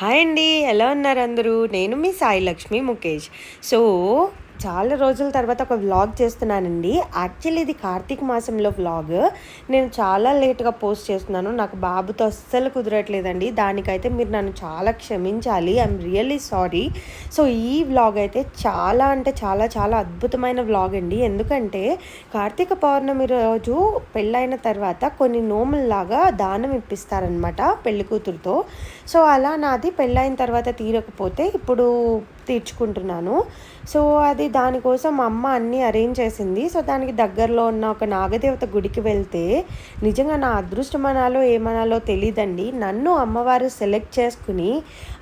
Hi అండి ఎలా ఉన్నారు అందరూ? నేను మీ సాయి లక్ష్మి ముఖేష్. సో చాలా రోజుల తర్వాత ఒక వ్లాగ్ చేస్తున్నానండి. యాక్చువల్లీ ఇది కార్తీక మాసంలో వ్లాగ్ నేను చాలా లేట్గా పోస్ట్ చేస్తున్నాను. నాకు బాబుతో అస్సలు కుదరట్లేదండి. దానికైతే మీరు నన్ను చాలా క్షమించాలి. ఐఎమ్ రియల్లీ సారీ సో ఈ వ్లాగ్ అయితే చాలా అంటే చాలా చాలా అద్భుతమైన వ్లాగ్ అండి. ఎందుకంటే కార్తీక పౌర్ణమి రోజు పెళ్ళైన తర్వాత కొన్ని నోముల్లాగా దానం ఇప్పిస్తారనమాట పెళ్ళి కూతురుతో సో అలా నాది పెళ్ళైన తర్వాత తీరకపోతే ఇప్పుడు తీర్చుకుంటున్నాను. సో అది దానికోసం మా అమ్మ అన్నీ అరేంజ్ చేసింది. సో దానికి దగ్గరలో ఉన్న ఒక నాగదేవత గుడికి వెళ్తే నిజంగా నా అదృష్టమనాలో ఏమనాలో తెలియదండి నన్ను అమ్మవారు సెలెక్ట్ చేసుకుని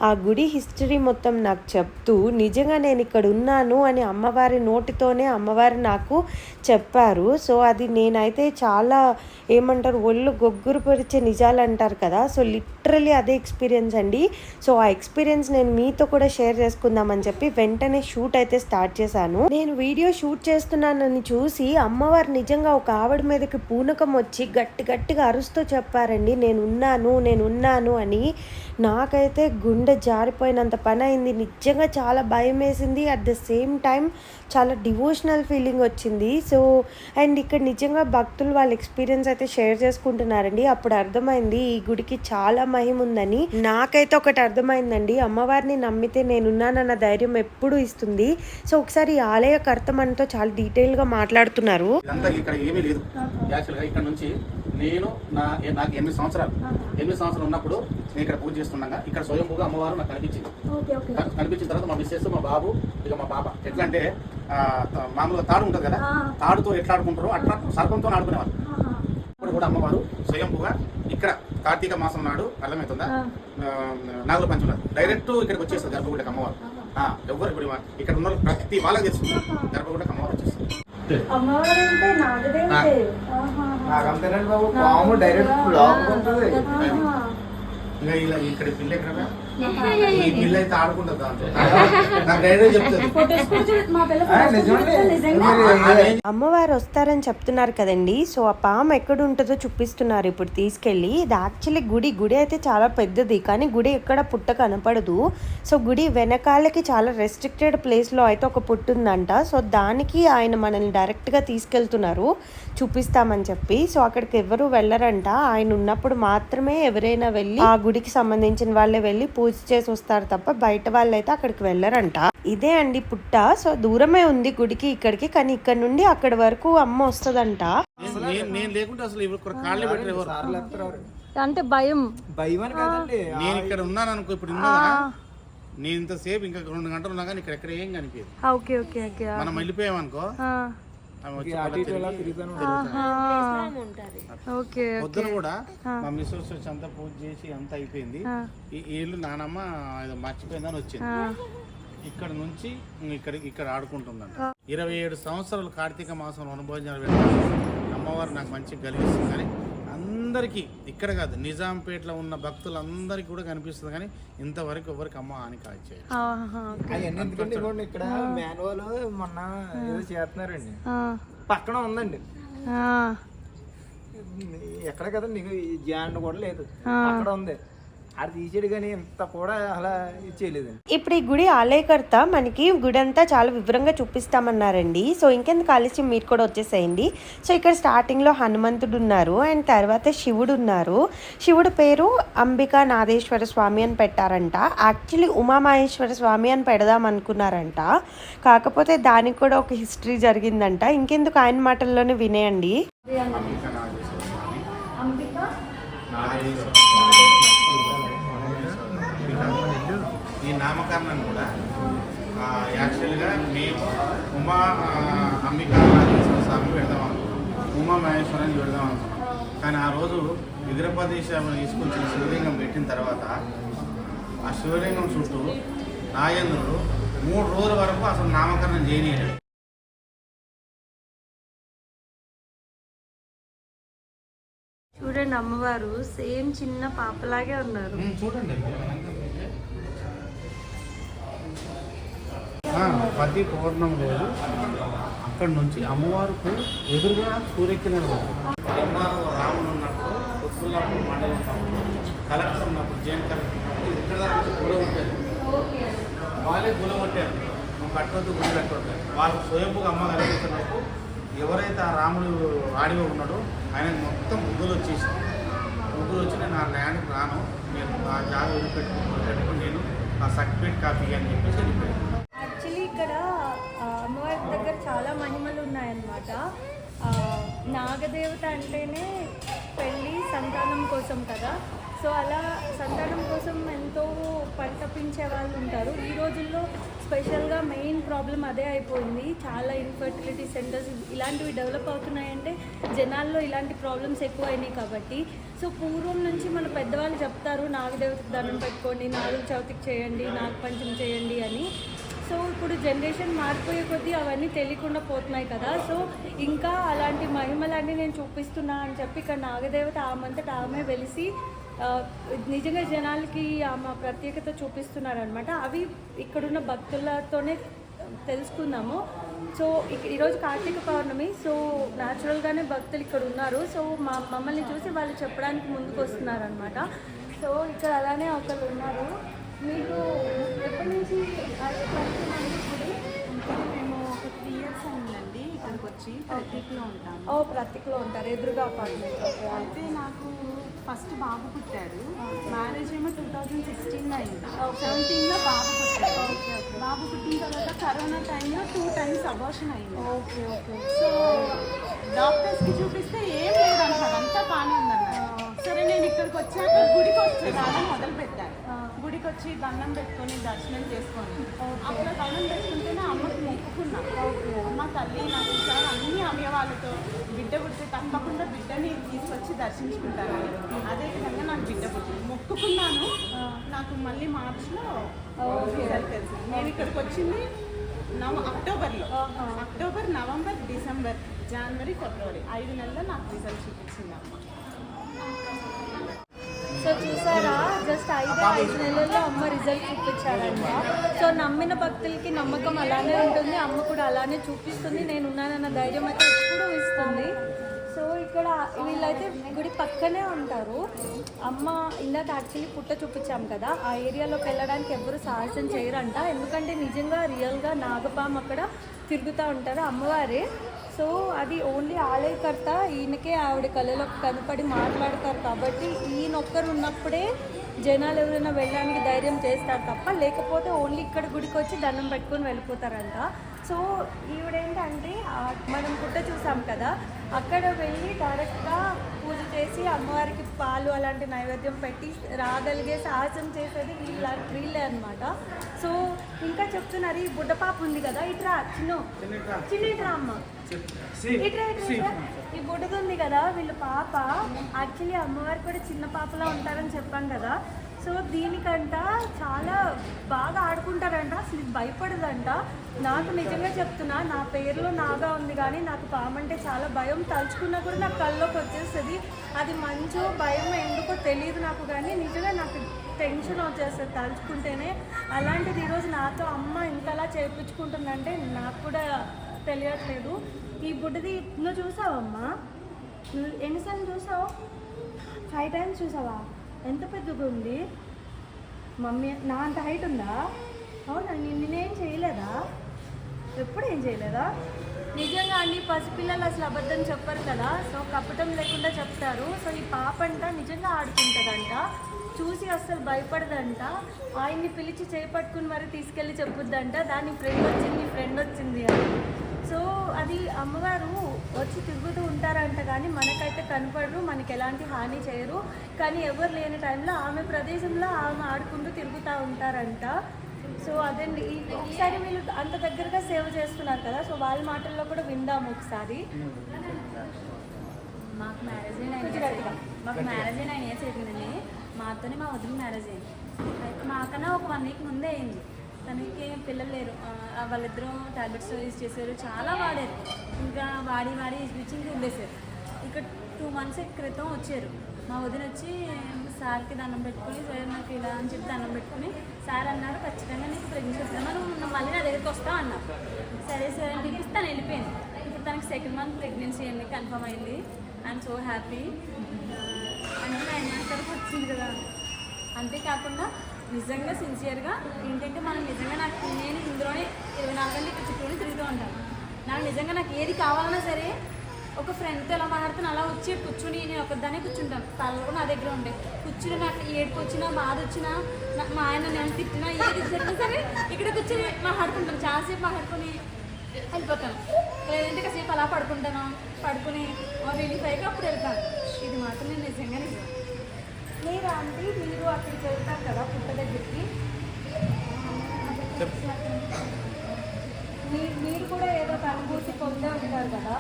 ఆ గుడి హిస్టరీ మొత్తం నాకు చెప్తూ నిజంగా నేను ఇక్కడ ఉన్నాను అని అమ్మవారి నోటితోనే అమ్మవారు నాకు చెప్పారు. సో అది నేనైతే చాలా ఏమంటారు ఒళ్ళు గొగ్గురు పరిచే నిజాలు అంటారు కదా. సో లిటరలీ అదే ఎక్స్పీరియన్స్ అండి. సో ఆ ఎక్స్పీరియన్స్ నేను మీతో కూడా షేర్ చేసుకుందామని చెప్పి వెంటనే షూట్ అయితే స్టార్ట్ చేశాను. నేను వీడియో షూట్ చేస్తున్నానని చూసి అమ్మవారు నిజంగా ఒక ఆవిడ మీదకి పూనకం వచ్చి గట్టి గట్టిగా అరుస్తూ చెప్పారండి. నేను ఉన్నాను నేను ఉన్నాను అని. నాకైతే గుండె జారిపోయినంత పని అయింది. నిజంగా చాలా భయం వేసింది. అట్ ద సేమ్ టైం చాలా డివోషనల్ ఫీలింగ్ వచ్చింది. సో అండ్ ఇక్కడ నిజంగా భక్తులు వాళ్ళ ఎక్స్పీరియన్స్ అయితే షేర్ చేసుకుంటున్నారండి. అప్పుడు అర్థమైంది ఈ గుడికి చాలా మహిమ ఉందని. నాకైతే ఒకటి అర్థమైందండి. అమ్మవారిని నమ్మితే నేనున్నానన్న ధైర్యం ఎప్పుడు ఇస్తుంది. సో ఒకసారి ఈ ఆలయ కర్త మనతో చాలా డీటెయిల్గా మాట్లాడుతున్నారు. ఇక్కడ ఏమీ లేదు. యాక్చువల్గా ఇక్కడ నుంచి నేను నా నాకు ఎనిమిది సంవత్సరాలు. ఎనిమిది సంవత్సరాలు ఉన్నప్పుడు నేను ఇక్కడ పూజ చేస్తుండగా ఇక్కడ స్వయంభూగా అమ్మవారు నాకు కనిపించింది. కన్- కనిపించిన తర్వాత మా మిస్సెస్ మా బాబు ఇక మా పాప. ఎట్లా అంటే మామూలుగా తాడు ఉంటుంది కదా తాడుతో ఎట్లా ఆడుకుంటారో అట్లా సర్పంతో ఆడుకునేవారు. ఇప్పుడు కూడా అమ్మవారు స్వయంభూగా ఇక్కడ కార్తీక మాసం నాడు అర్థమవుతుందా? నాగుల పంచమి నాడు డైరెక్ట్ ఇక్కడికి వచ్చేస్తుంది గర్భగుడికి అమ్మవారు. ఆ, ఎవ్వరు ఇప్పుడు ఇక్కడ ఉన్న ప్రతి వాళ్ళకి తెలుస్తుంది. గర్భగుడికి అమ్మవారు వచ్చేస్తుంది. అమ్మవారు అంటే నాగదేవతే నాకు అంతేనండి బాబు పాము డైరెక్ట్ లోపలికి ఉంటుంది. ఇంకా ఇలా ఇక్కడ పిల్ల ఎక్కడ? ఈ పిల్ల అయితే ఆడుకుంటుంది దాంతో నాకు డైరెక్ట్ చెప్తుంది ఆ, నిజమండి. మీరు అమ్మవారు వస్తారని చెప్తున్నారు కదండి. సో ఆ పాము ఎక్కడ ఉంటుందో చూపిస్తున్నారు ఇప్పుడు తీసుకెళ్ళి. ఇది యాక్చువల్లీ గుడి. గుడి అయితే చాలా పెద్దది కానీ గుడి ఎక్కడ పుట్ట కనపడదు. సో గుడి వెనకాలకి చాలా రెస్ట్రిక్టెడ్ ప్లేస్లో అయితే ఒక పుట్టు ఉందంట. సో దానికి ఆయన మనల్ని డైరెక్ట్గా తీసుకెళ్తున్నారు. చూపిస్తామని చెప్పి. సో అక్కడికి ఎవరు వెళ్ళరంట. ఆయన ఉన్నప్పుడు మాత్రమే ఎవరైనా వెళ్ళి ఆ గుడికి సంబంధించిన వాళ్ళే వెళ్ళి పూజ చేసి వస్తారు తప్ప బయట వాళ్ళైతే అక్కడికి వెళ్ళరంట. ఇదే అండి పుట్ట. సో దూరమే ఉంది గుడికి ఇక్కడికి కానీ ఇక్కడ నుండి అక్కడి వరకు అమ్మ వస్తుందంట. నేను- నేను నేను లేకుంటే అసలు ఇప్పుడు కాళ్ళే పెట్టరు ఎవరు. సార్లు ఎత్తారు అంటే భయం. భయం అని కాదండి. నేను ఇక్కడ ఉన్నాను అనుకో ఇప్పుడు నేను ఇంతసేపు ఇంకా రెండు గంటలు ఉన్నా కానీ ఇక్కడ ఎక్కడ ఏం కనిపించదు. ఓకే ఓకే ఓకే మనం వెళ్ళిపోయాం పొద్దున కూడా మా మిస్సెస్ వచ్చి అంతా పూజ చేసి అంతా అయిపోయింది. ఈ వీళ్ళు నానమ్మ ఏదో మర్చిపోయిందని వచ్చింది. ఇక్కడ నుంచి ఇక్కడ ఇక్కడ ఆడుకుంటుందంట. ఇరవై ఏడు సంవత్సరాలు కార్తీక మాసం అనుభవించిన అమ్మవారు నాకు మంచిగా కలిగిస్తుంది. కానీ అందరికీ ఇక్కడ కాదు నిజాంపేటలో ఉన్న భక్తులందరికీ కూడా కనిపిస్తుంది కానీ ఇంతవరకు ఎవరికి అమ్మ హాని కాల్చేది అవన్నీ ఎందుకంటే ఇవ్వండి ఇక్కడ మాన్యువల్ మొన్న ఏదో చేస్తున్నారండి. పక్కన ఉందండి. ఎక్కడ కదా నీకు ఈ జాండ్ కూడా లేదు. అక్కడ ఉంది. అది తీసాడు కానీ ఇంత కూడా అలా చేయలేదండి ఇప్పుడు ఈ గుడి ఆలయకర్త మనకి గుడి అంతా చాలా వివరంగా చూపిస్తామన్నారండి. సో ఇంకెందుకు ఆలస్యం? మీరు కూడా వచ్చేసేయండి. సో ఇక్కడ స్టార్టింగ్లో హనుమంతుడు ఉన్నారు అండ్ తర్వాత శివుడు ఉన్నారు శివుడు పేరు అంబికా నాదేశ్వర స్వామి అని పెట్టారంట. యాక్చువల్లీ ఉమామహేశ్వర స్వామి అని పెడదాం అనుకున్నారంట. కాకపోతే దానికి కూడా ఒక హిస్టరీ జరిగిందంట. ఇంకెందుకు ఆయన మాటల్లోనే వినేయండి. అంబికా నామకరణం కూడా. యాక్చువల్గా మేము ఉమా అంబికా స్వామి పెడదాం అనుకున్నాం. ఉమా మహేశ్వరాన్ని పెడదాం అనుకున్నాం. కానీ ఆ రోజు విగ్రహప్రదేశం తీసుకొచ్చి శివలింగం పెట్టిన తర్వాత ఆ శివలింగం చుట్టూ నాగేంద్రుడు మూడు రోజుల వరకు అసలు నామకరణం చేయనీయలేదు. చూడండి అమ్మవారు సేమ్ చిన్న పాపలాగే ఉన్నారు. చూడండి ప్రతి పౌర్ణం రోజు అక్కడి నుంచి అమ్మవారికి ఎదురుగా సూర్యకిరణం అమ్మవారు రాముడు ఉన్నప్పుడు ఉత్తుల్లాపూర్ మండలం కలెక్టర్ ఉన్నప్పుడు జైన్ కలెక్టర్ ఉన్నప్పుడు ఇక్కడ దాకా వచ్చి పూల వాళ్ళే గులగొట్టారు నువ్వు కట్టొద్దు గుడి కట్టొద్దు. వాళ్ళకు స్వయంపుగా అమ్మ కనిపిస్తున్నప్పుడు ఎవరైతే ఆ రాముడు ఆడిగా ఉన్నాడో ఆయన మొత్తం ముగ్గులు వచ్చేసి ముగ్గురు వచ్చి నేను ఆ ల్యాండ్కి రాను. నేను ఆ జాబ్ వదిలిపెట్టుకుని నేను ఆ సర్టిఫికేట్ కాపీ అని చెప్పేసి వెళ్ళిపోయాను యాక్చువల్లీ ఇక్కడ ఆ, అమ్మవారి దగ్గర చాలా మహిమలు ఉన్నాయన్నమాట నాగదేవత అంటేనే పెళ్ళి సంతానం కోసం కదా. సో అలా సంతానం కోసం ఎంతో పరితపించే వాళ్ళు ఉంటారు. ఈ రోజుల్లో స్పెషల్గా మెయిన్ ప్రాబ్లం అదే అయిపోయింది. చాలా ఇన్ఫర్టిలిటీ సెంటర్స్ ఇలాంటివి డెవలప్ అవుతున్నాయంటే జనాల్లో ఇలాంటి ప్రాబ్లమ్స్ ఎక్కువ అయినాయి కాబట్టి. సో పూర్వం నుంచి మన పెద్దవాళ్ళు చెప్తారు నాగదేవతకు దండం పెట్టుకోండి నాగుల చవితికి చేయండి నాగపంచం చేయండి అని. సో ఇప్పుడు జనరేషన్ మారిపోయే కొద్దీ అవన్నీ తెలియకుండా పోతున్నాయి కదా. సో ఇంకా అలాంటి మహిమలన్నీ నేను చూపిస్తున్నా అని చెప్పి ఇక్కడ నాగదేవత ఆమంతట ఆమె వెలిసి నిజంగా జనాలకి ఆమె ప్రత్యేకత చూపిస్తున్నారనమాట అవి ఇక్కడున్న భక్తులతోనే తెలుసుకుందాము. సో ఈరోజు కార్తీక పౌర్ణమి సో న్యాచురల్గానే భక్తులు ఇక్కడ ఉన్నారు. సో మా మమ్మల్ని చూసి వాళ్ళు చెప్పడానికి ముందుకు వస్తున్నారనమాట సో ఇక్కడ అలానే ఒకళ్ళు ఉన్నారు. మీకు ఎప్పటి నుంచి? మేము ఒక త్రీ ఇయర్స్ అయిందండి ఇక్కడికి వచ్చి ప్రతీక్లో ఉంటాము. ఓ ప్రతికలో ఉంటారు ఎదురుగా అపార్ట్మెంట్ అయితే నాకు ఫస్ట్ బాబు పుట్టాడు మ్యారేజ్ ఏమో టూ థౌజండ్ సిక్స్టీన్లో అయింది. సెవెంటీన్లో బాబు పుట్టాడు బాబు పుట్టిన తర్వాత కరోనా టైంలో టూ టైమ్స్ అబార్షన్ అయింది. Okay okay. సో డాక్టర్స్కి చూపిస్తే ఏం లేదన్నారు అంతా బాగానే ఉందన్నారు సరే నేను ఇక్కడికి వచ్చాక గుడికి వచ్చి రావడం మొదలు పెట్టాను గుడికి వచ్చి దండం పెట్టుకొని దర్శనం చేసుకొని అప్పుడు దండం పెట్టుకుంటేనే అమ్మకి మొక్కుకున్నా. అమ్మ తల్లి నాకు ఈసారి అన్ని అవయవాలతో బిడ్డ పుడితే తప్పకుండా బిడ్డని తీసుకొచ్చి దర్శించుకుంటాను అదే విధంగా నాకు బిడ్డ పుట్టింది. మొక్కుకున్నాను. నాకు మళ్ళీ మార్చిలో రిజల్ట్ తెలిసింది నేను ఇక్కడికి వచ్చింది నవ అక్టోబర్లో. అక్టోబర్ నవంబర్ డిసెంబర్ జనవరి ఫిబ్రవరి ఐదు నెలల్లో నాకు రిజల్ట్ చూపించింది అమ్మ. సో చూసారా? జస్ట్ ఐదు ఐదు నెలల్లో అమ్మ రిజల్ట్ చూపించారంట సో నమ్మిన భక్తులకి నమ్మకం అలానే ఉంటుంది అమ్మ కూడా అలానే చూపిస్తుంది నేను ఉన్నానన్న ధైర్యం అయితే ఎప్పుడూ ఇస్తుంది. సో ఇక్కడ వీళ్ళైతే గుడి పక్కనే ఉంటారు. అమ్మ ఇందాక యాక్చువల్లీ పుట్ట చూపించాం కదా ఆ ఏరియాలోకి వెళ్ళడానికి ఎవరు సాహసం చేయరంట. ఎందుకంటే నిజంగా రియల్గా నాగపాము అక్కడ తిరుగుతూ ఉంటారు అమ్మవారే. సో అది ఓన్లీ ఆలయకర్త ఈయనకే ఆవిడ కళలో కనపడి మాట్లాడతారు కాబట్టి ఈయన ఒక్కరు ఉన్నప్పుడే జనాలు ఎవరైనా వెళ్ళడానికి ధైర్యం చేస్తారు తప్ప లేకపోతే ఓన్లీ ఇక్కడ గుడికి వచ్చి దండం పెట్టుకొని వెళ్ళిపోతారంట. సో ఈవిడేంటంటే మనం పుట్ట చూసాం కదా అక్కడ వెళ్ళి డైరెక్ట్గా పూజ చేసి అమ్మవారికి పాలు అలాంటి నైవేద్యం పెట్టి రాగలిగే సాహసం చేసేది వీళ్ళ వీళ్ళే అనమాట సో ఇంకా చెప్తున్నారు ఈ బుడ్డపాప ఉంది కదా ఇట్రా చిన్న. చిన్న ఇట్రా అమ్మ. ఇట్రా ఇట్రా. ఈ బుడ్డది ఉంది కదా వీళ్ళ పాప. యాక్చువల్లీ అమ్మవారు కూడా చిన్న పాపలా ఉంటారని చెప్పాం కదా. సో దీనికంట బాగా ఆడుకుంటారంట అసలు ఇది భయపడదంట. నాకు నిజంగా చెప్తున్నా నా పేరులో నాగా ఉంది కానీ నాకు పామంటే చాలా భయం. తలుచుకున్నా కూడా నాకు కళ్ళలోకి వచ్చేస్తుంది. అది మంచో భయం ఎందుకో తెలియదు నాకు కానీ నిజంగా నాకు టెన్షన్ వచ్చేస్తుంది తలుచుకుంటేనే. అలాంటిది ఈరోజు నాతో అమ్మ ఇంతలా చేయించుకుంటుందంటే నాకు కూడా తెలియట్లేదు. ఈ బుడ్డది నువ్వు చూసావమ్మా నువ్వు ఎన్నిసార్లు చూసావు? ఫైవ్ టైమ్స్ చూసావా? ఎంత పెద్దగా ఉంది మమ్మీ నా అంత హైట్ ఉందా? అవునా నిన్నేం నేనేం చేయలేదా? ఎప్పుడు ఏం చేయలేదా? నిజంగా అండి పసిపిల్లలు అసలు అబద్ధం చెప్పరు కదా. సో కపటం లేకుండా చెప్తారు. సో ఈ పాప అంట నిజంగా ఆడుకుంటుందంట. చూసి అస్సలు భయపడదంట. ఆయన్ని పిలిచి చేపట్టుకుని మరి తీసుకెళ్ళి చెప్పుద్దంట. దాని ఫ్రెండ్ వచ్చింది ఫ్రెండ్ వచ్చింది అని. అది అమ్మవారు వచ్చి తిరుగుతూ ఉంటారంట కానీ మనకైతే కనపడరు మనకి ఎలాంటి హాని చేయరు. కానీ ఎవరు లేని టైంలో ఆమె ప్రదేశంలో ఆమె ఆడుకుంటూ తిరుగుతూ ఉంటారంట. సో అదండి ఒకసారి వీళ్ళు అంత దగ్గరగా సేవ చేస్తున్నారు కదా సో వాళ్ళ మాటల్లో కూడా విందాము ఒకసారి. మాకు మ్యారేజ్. మాకు మ్యారేజ్ అయిన నైన్ ఇయర్స్ అయిపోయిందండి మాతోనే మా వదిన మ్యారేజ్ అయింది. అయితే మాకన్నా ఒక వన్ వీక్ ముందే అయింది. తనకి పిల్లలు లేరు. వాళ్ళిద్దరూ టాబ్లెట్స్ యూజ్ చేశారు చాలా వాడారు. ఇంకా వాడి వాడి స్విచ్చింగ్ ఉండేశారు. ఇక టూ మంత్స్ క్రితం వచ్చారు. మా వదిన వచ్చి సార్కి దండం పెట్టుకుని సార్ నాకు ఇలా అని చెప్పి దండం పెట్టుకుని సార్ అన్నారు ఖచ్చితంగా నీకు ప్రెగ్నెంట్ వస్తాను మళ్ళీ నా దగ్గరికి వస్తావు అన్నా. సరే సరే అని చెప్పి తను వెళ్ళిపోయింది. ఇప్పుడు తనకి సెకండ్ మంత్ ప్రెగ్నెన్సీ అయింది కన్ఫర్మ్ అయింది. ఐఎమ్ సో హ్యాపీ అంటే నైన్ మంత్స్ వరకు వచ్చింది కదా. అంతేకాకుండా నిజంగా సిన్సియర్గా ఏంటంటే మనం నిజంగా నాకు నేను ఇందులోనే ఇరవై నాలుగు గంటలు ఇక్కడ చుట్టూనే తిరుగుతూ ఉంటాను. నాకు నిజంగా నాకు ఏది కావాలన్నా సరే ఒక ఫ్రెండ్తో ఎలా మాట్లాడితే అలా వచ్చి కూర్చుని నేను ఒకదానే కూర్చుంటాను. తలలు కూడా నా దగ్గర ఉండే. కూర్చుని నాకు ఏడుపు వచ్చినా బాధ వచ్చినా నా- మా ఆయన నేను తిట్టినా ఏది జరిగినా సరే ఇక్కడ కూర్చొని మాట్లాడుకుంటాను. చాలాసేపు మాట్లాడుకొని వెళ్ళిపోతాను. లేదంటే కాసేపు అలా పడుకుంటాను. పడుకుని వెళ్ళిపోయాక అప్పుడు వెళ్తాను. ఇది మాత్రం నేను నిజంగా నిజం. మీరు ఆంటీ మీరు అక్కడికి వెళ్తారు కదా పుట్ట దగ్గరికి. మీ- మీరు కూడా ఏదో ఒక అనుభూతి పొందే ఉంటారు కదా.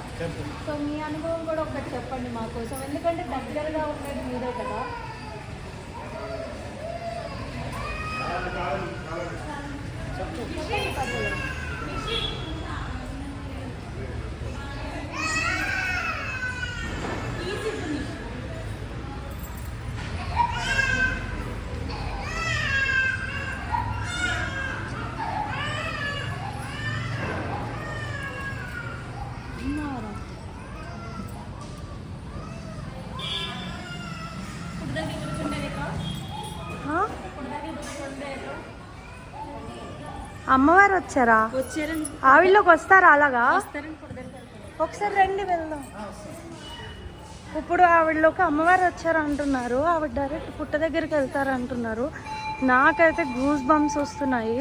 సో మీ అనుభవం కూడా ఒకటి చెప్పండి మా కోసం ఎందుకంటే దగ్గరగా ఉండేది మీరే కదా. చెప్పండి పర్వాలేదు. ఇప్పుడు దగ్గర కూర్చుండేది ఇక్కడ ఆ? ఇప్పుడు దగ్గర కూర్చుండే అమ్మవారు వచ్చారా? వచ్చారండి. ఆవిడలోకి వస్తారా అలాగా? ఒకసారి రండి వెళ్దాం. ఇప్పుడు ఆవిడలోకి అమ్మవారు వచ్చారు అంటున్నారు. ఆవిడ డైరెక్ట్ పుట్ట దగ్గరికి వెళ్తారు అంటున్నారు. నాకైతే గూస్ బంప్స్ వస్తున్నాయి.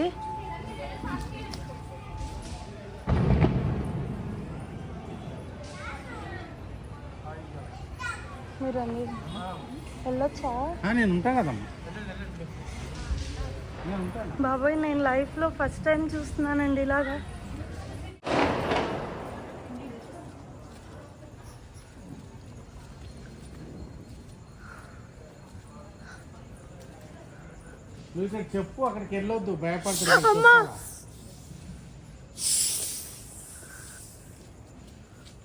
మీరు వెళ్ళొచ్చా? నేను ఉంటాను కదమ్మా. బాబాయ్ నేను లైఫ్లో ఫస్ట్ టైం చూస్తున్నానండి ఇలాగా. చెప్పు అక్కడికి వెళ్ళొద్దు భయపడుతుంది అమ్మా!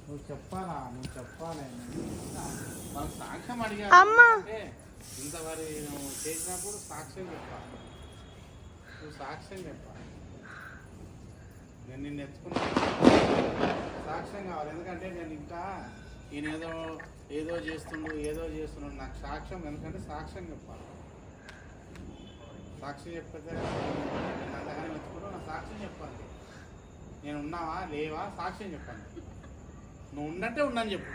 నువ్వు చెప్పాలా? నువ్వు చెప్పాలి. సాక్ష్యం అడిగా అమ్మా. ఇంత మరి నువ్వు చేసినప్పుడు సాక్ష్యం చెప్పాలి. నువ్వు సాక్ష్యం చెప్పాలి. నేను నిన్ను ఎత్తుకున్నా. సాక్ష్యం కావాలి. ఎందుకంటే నేను ఇంకా ఈయన ఏదో ఏదో చేస్తుండు ఏదో చేస్తున్నాడు నాకు సాక్ష్యం ఎందుకంటే సాక్ష్యం చెప్పాలి. సాక్ష్యం చెప్పితే నేను అంతగానే ఎత్తుకున్నావు నా సాక్ష్యం చెప్పాలి. నేను ఉన్నావా? లేవా? సాక్ష్యం చెప్పాలి. నువ్వు ఉన్నట్టే ఉన్నాను చెప్పు.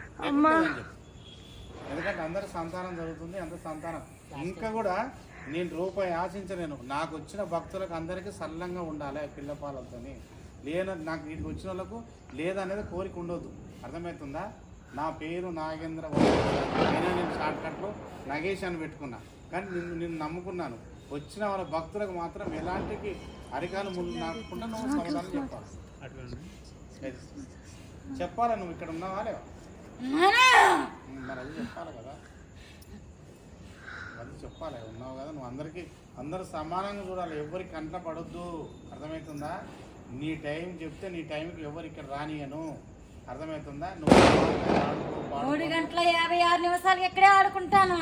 ఎందుకంటే అందరి సంతానం జరుగుతుంది అందరి సంతానం. ఇంకా కూడా నేను రూపాయి ఆశించలేను. నాకు వచ్చిన భక్తులకు అందరికీ సల్లంగా ఉండాలి పిల్ల పాలతోని. లేన నాకు వీటికి వచ్చిన వాళ్ళకు లేదనేది కోరిక ఉండొద్దు. అర్థమవుతుందా? నా పేరు నాగేంద్ర అయినా నేను షార్ట్ కట్లో నగేష్ అని పెట్టుకున్నా. కానీ నిన్ను నిన్ను నమ్ముకున్నాను. వచ్చిన వాళ్ళ భక్తులకు మాత్రం ఎలాంటికి అరికాలు ముళ్ళు నాకుండా నువ్వు సమాధానం చెప్పాలి. చెప్పాలా నువ్వు? ఇక్కడ ఉన్నావా? లేవా? మరి అది చెప్పాలి కదా. అది చెప్పాలి. ఉన్నావు కదా నువ్వు అందరికీ అందరూ సమానంగా చూడాలి. ఎవరికి కంట పడొద్దు. అర్థమవుతుందా? నీ టైం చెప్తే నీ టైంకి ఎవరు ఇక్కడ రానియను. అర్థమవుతుందా? నువ్వు. మూడు గంటల యాభై ఆరు నిమిషాలు ఇక్కడే ఆడుకుంటాను.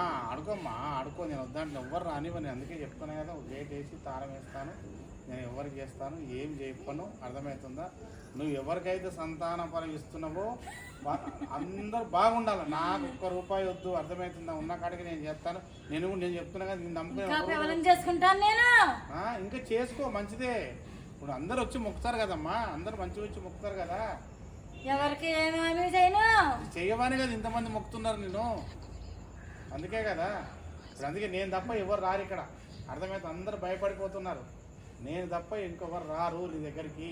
ఆడుకోమ్మా ఆడుకో. నేను వద్దాంట్లో ఎవ్వరు రానివ్వని. అందుకే చెప్తాను కదా గేట్ వేసి తాళం వేస్తాను. నేను ఎవరికి చేస్తాను ఏం చెప్పను అర్థమవుతుందా? నువ్వు ఎవరికైతే సంతాన ఫలం ఇస్తున్నావో అందరూ బాగుండాలి. నాకు ఒక్క రూపాయి వద్దు అర్థమవుతుందా? ఉన్న కాడికి నేను చేస్తాను. నేను కూడా నేను చెప్తున్నా కదా నేను ఇంకా చేసుకో మంచిదే. ఇప్పుడు అందరు వచ్చి మొక్కుతారు కదమ్మా. అందరు మంచిగా వచ్చి మొక్కుతారు కదా. ఎవరికి కదా ఇంతమంది మొక్కుతున్నారు నేను అందుకే కదా. ఇప్పుడు అందుకే నేను తప్ప ఎవరు రారు ఇక్కడ. అర్థమైతే అందరు భయపడిపోతున్నారు. నేను తప్ప ఇంకొకరు రారు నీ దగ్గరికి.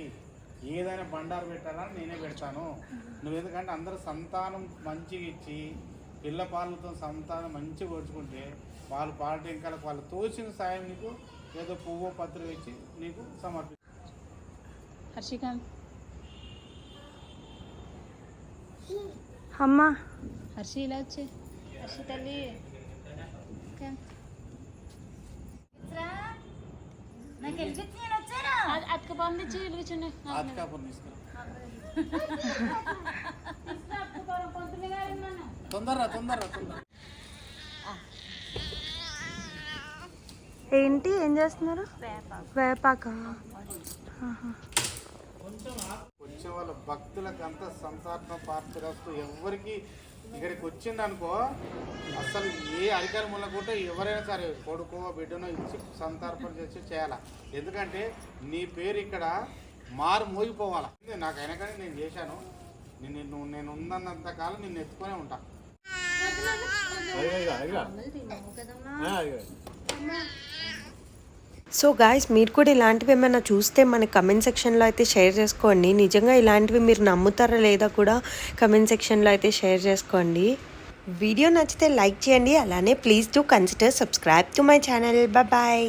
ఏదైనా బండారు పెట్టాలని నేనే పెడతాను. నువ్వు ఎందుకంటే అందరూ సంతానం మంచిగా ఇచ్చి పిల్ల పాలతో సంతానం మంచిగా వచ్చుకుంటే వాళ్ళు పాలటి ఇంకా వాళ్ళు తోచిన సాయం నీకు ఏదో పువ్వు పత్రం ఇచ్చి నీకు సమర్పి హర్షికాంత్. అమ్మా. హర్షి ఇలా వచ్చే. హర్షి తల్లి. నాకు వెళ్ళిపించి నేను వచ్చాను? అతక పంపించి వెళ్ళిపించండి ఆత్కాపురం తీసుకురా పొద్దున్న గారు ఉన్నాను తొందరరా తొందరరా తొందర ఏంటి ఏం చేస్తున్నారు? వేపాక. వచ్చే వాళ్ళ భక్తులకు అంతా సంతాన ప్రాప్తిరస్తు ఎవరికి ఇక్కడికి వచ్చింది అనుకో అసలు ఏ అధికారం ఉన్నకుంటే ఎవరైనా సరే కొడుకో బిడ్డనో ఇచ్చి సంతర్పణ చేసి చేయాలా ఎందుకంటే నీ పేరు ఇక్కడ మారు మోగిపోవాలా నాకైనా కానీ నేను చేశాను నేను నేను ఉన్నంత కాలం నిన్ను ఎత్తుకొనే ఉంటా సో గాయస్ మీరు కూడా ఇలాంటివి ఏమైనా చూస్తే మన కమెంట్ సెక్షన్లో అయితే షేర్ చేసుకోండి. నిజంగా ఇలాంటివి మీరు నమ్ముతారా లేదా కూడా కమెంట్ సెక్షన్లో అయితే షేర్ చేసుకోండి. వీడియో నచ్చితే లైక్ చేయండి. అలానే please do consider subscribe to my channel bye